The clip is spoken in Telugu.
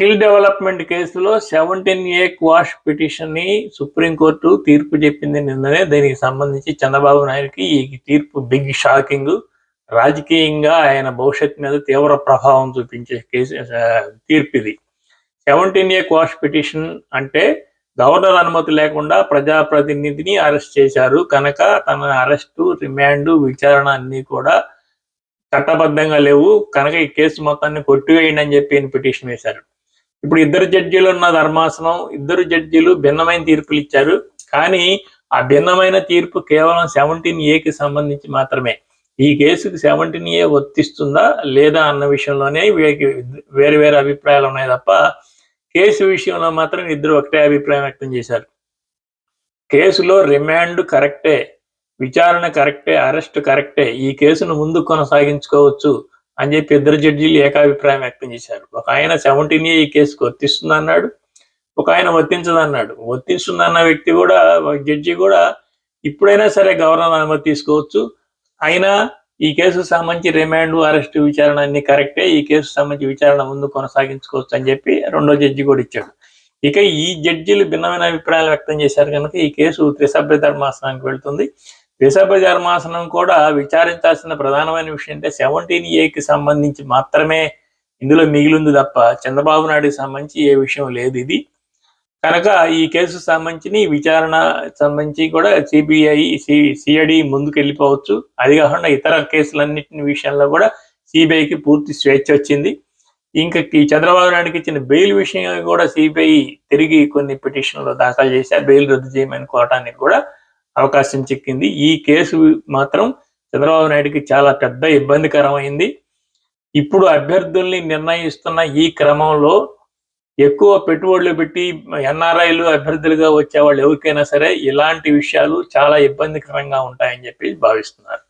స్కిల్ డెవలప్మెంట్ కేసులో సెవెంటీన్ ఏ క్వాష్ పిటిషన్ని సుప్రీంకోర్టు తీర్పు చెప్పింది నిన్ననే. దీనికి సంబంధించి చంద్రబాబు నాయుడుకి ఈ తీర్పు బిగ్ షాకింగ్. రాజకీయంగా ఆయన భవిష్యత్ మీద తీవ్ర ప్రభావం చూపించే కేసు తీర్పు ఇది సెవెంటీన్ ఏ క్వాష్ పిటిషన్ అంటే గవర్నర్ అనుమతి లేకుండా ప్రజాప్రతినిధిని అరెస్ట్ చేశారు. కనుక తన అరెస్టు రిమాండ్ విచారణ అన్ని కూడా చట్టబద్ధంగా లేవు. కనుక ఈ కేసు మొత్తాన్ని కొట్టివేయండి అని చెప్పి పిటిషన్ వేశారు. ఇప్పుడు ఇద్దరు జడ్జీలు ఉన్న ధర్మాసనం ఇద్దరు జడ్జీలు భిన్నమైన తీర్పులు ఇచ్చారు. కానీ ఆ భిన్నమైన తీర్పు కేవలం సెవెంటీన్ ఏకి సంబంధించి మాత్రమే. ఈ కేసుకు సెవెంటీన్ ఏ వర్తిస్తుందా లేదా అన్న విషయంలోనే వీరికి వేరు వేరు అభిప్రాయాలు ఉన్నాయి తప్ప కేసు విషయంలో మాత్రం ఇద్దరు ఒకటే అభిప్రాయం వ్యక్తం చేశారు. కేసులో రిమాండ్ కరెక్టే విచారణ కరెక్టే అరెస్ట్ కరెక్టే ఈ కేసును ముందు కొనసాగించుకోవచ్చు. అని చెప్పి ఇద్దరు జడ్జీలు ఏకాభిప్రాయం వ్యక్తం చేశారు. ఒక ఆయన సెవెంటీన్ ఈ కేసుకు వర్తిస్తుంది అన్నాడు ఒక ఆయన వర్తించదన్నాడు. వర్తిస్తుందన్న వ్యక్తి కూడా ఒక జడ్జి కూడా ఇప్పుడైనా సరే గవర్నర్ అనుమతి తీసుకోవచ్చు. అయినా ఈ కేసుకు సంబంధించి రిమాండ్ అరెస్ట్ విచారణ అన్ని కరెక్టే. ఈ కేసు సంబంధించి విచారణ ముందు కొనసాగించుకోవచ్చు అని చెప్పి రెండో జడ్జి కూడా ఇచ్చాడు. ఇక ఈ జడ్జిలు భిన్నమైన అభిప్రాయాలు వ్యక్తం చేశారు కనుక ఈ కేసు త్రిసభ్య ధర్మాసనానికి వెళ్తుంది. త్రిసభ్య మాసనం కూడా విచారించాల్సిన ప్రధానమైన విషయం అంటే సెవెంటీన్ ఏకి సంబంధించి మాత్రమే ఇందులో మిగిలింది తప్ప చంద్రబాబు నాయుడుకి సంబంధించి ఏ విషయం లేదు ఇది. కనుక ఈ కేసు సంబంధించి విచారణ సంబంధించి కూడా సిబిఐ సిఐడి ముందుకు వెళ్ళిపోవచ్చు అది కాకుండా ఇతర కేసులన్నింటిని విషయంలో కూడా సిబిఐకి పూర్తి స్వేచ్ఛ వచ్చింది. ఇంకా ఈ చంద్రబాబు నాయుడుకి ఇచ్చిన బెయిల్ విషయం కూడా సిబిఐ తిరిగి కొన్ని పిటిషన్లు దాఖలు చేసి ఆ బెయిల్ రద్దు చేయమని కోరటానికి కూడా అవకాశం చిక్కింది. ఈ కేసు మాత్రం చంద్రబాబు నాయుడుకి చాలా పెద్ద ఇబ్బందికరమైంది. ఇప్పుడు అభ్యర్థుల్ని నిర్ణయిస్తున్న ఈ క్రమంలో ఎక్కువ పెట్టుబడులు పెట్టి ఎన్ఆర్ఐలు అభ్యర్థులుగా వచ్చే వాళ్ళు ఎవరికైనా సరే ఇలాంటి విషయాలు చాలా ఇబ్బందికరంగా ఉంటాయని చెప్పి భావిస్తున్నారు.